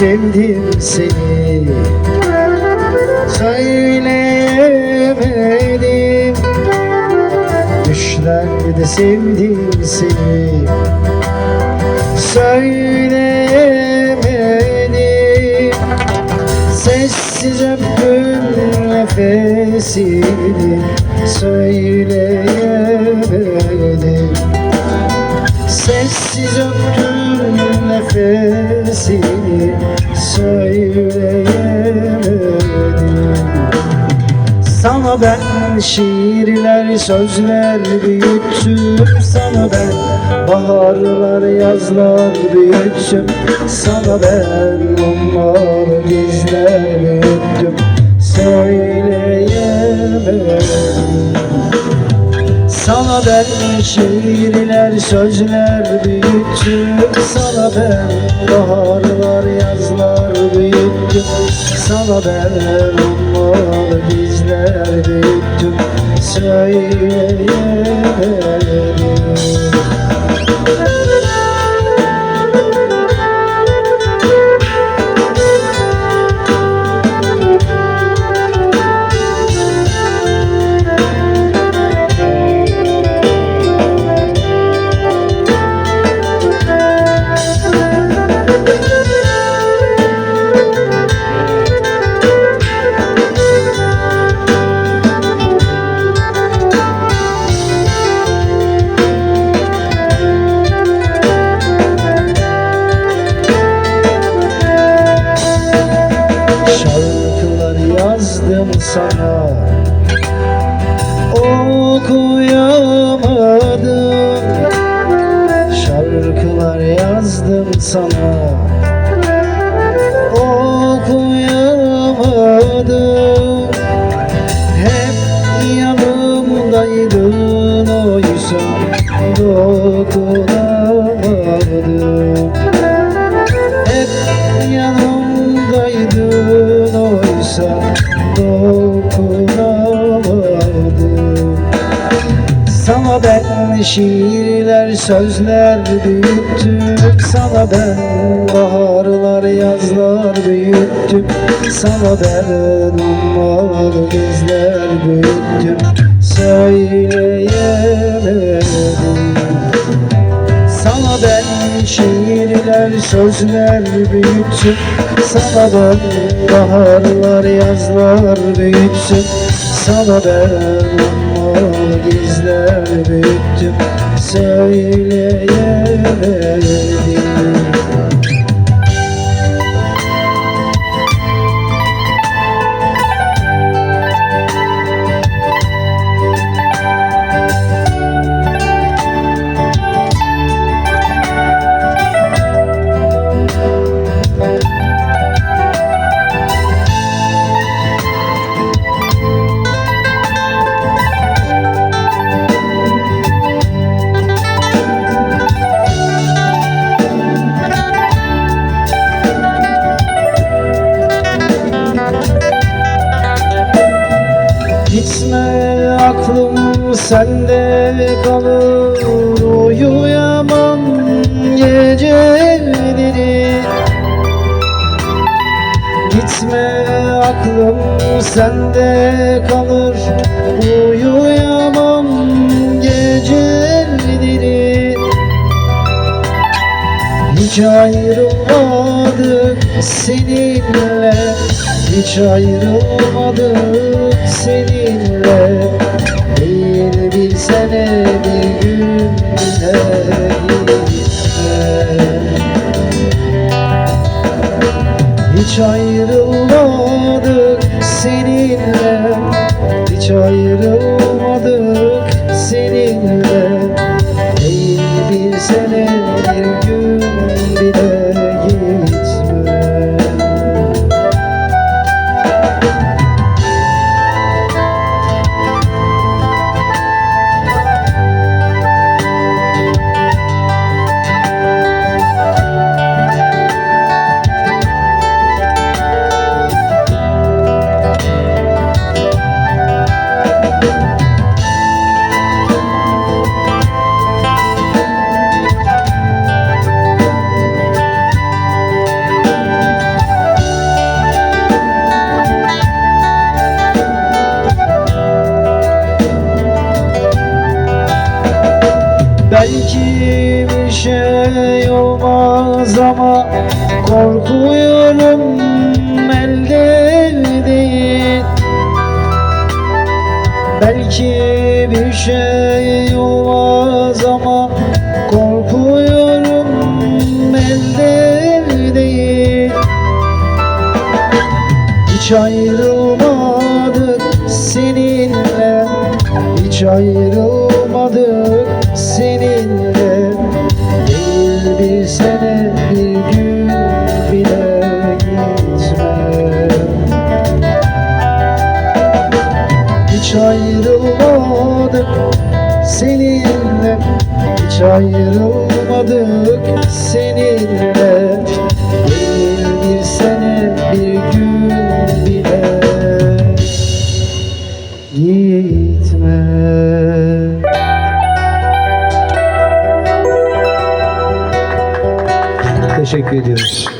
sevdim seni. Söyleyemedim Düşlerde sevdim seni. Söyleyemedim Sessiz öptüm nefesini. Söyleyemedim Sessiz öptüm nefesini Söyleyemedim Sana ben şiirler, sözler büyüttüm. Sana ben baharlar, yazlar büyüttüm. Sana ben ummalı gizler büyüttüm Söyleyemedim şiirler, sözler büyüttüm Sana ben baharlar, yazlar büyüttüm Sana ben ummalı bizler büyüttüm. Söyleyemedim Hep yanımdaydın oysa Dokunamadım hep yanımdaydın oysa dokunamadım Sana ben şiirler sözler büyüttüm. Sana ben Sana ben ummalı gözler büyüttüm Söyleyemedim sana ben şiirler, sözler büyüttüm. Sana ben baharlar, yazlar büyüttüm. Sana ben ummalı gizler büyüttüm Söyleyemedim aklım sende kalır Uyuyamam geceleri Gitme aklım sende kalır Uyuyamam geceleri Hiç ayrılmadık seninle Hiç ayrılmadık seninle Hiç ayrılmadık seninle. Hiç ayrılmadık seninle Belki bir şey olmaz ama korkuyorum elde değil. Hiç ayrılmadık seninle Hiç ayrılmadık seninle Hiç ayrılmadık seninle bir sene bir gün bile Gitme Teşekkür ediyoruz.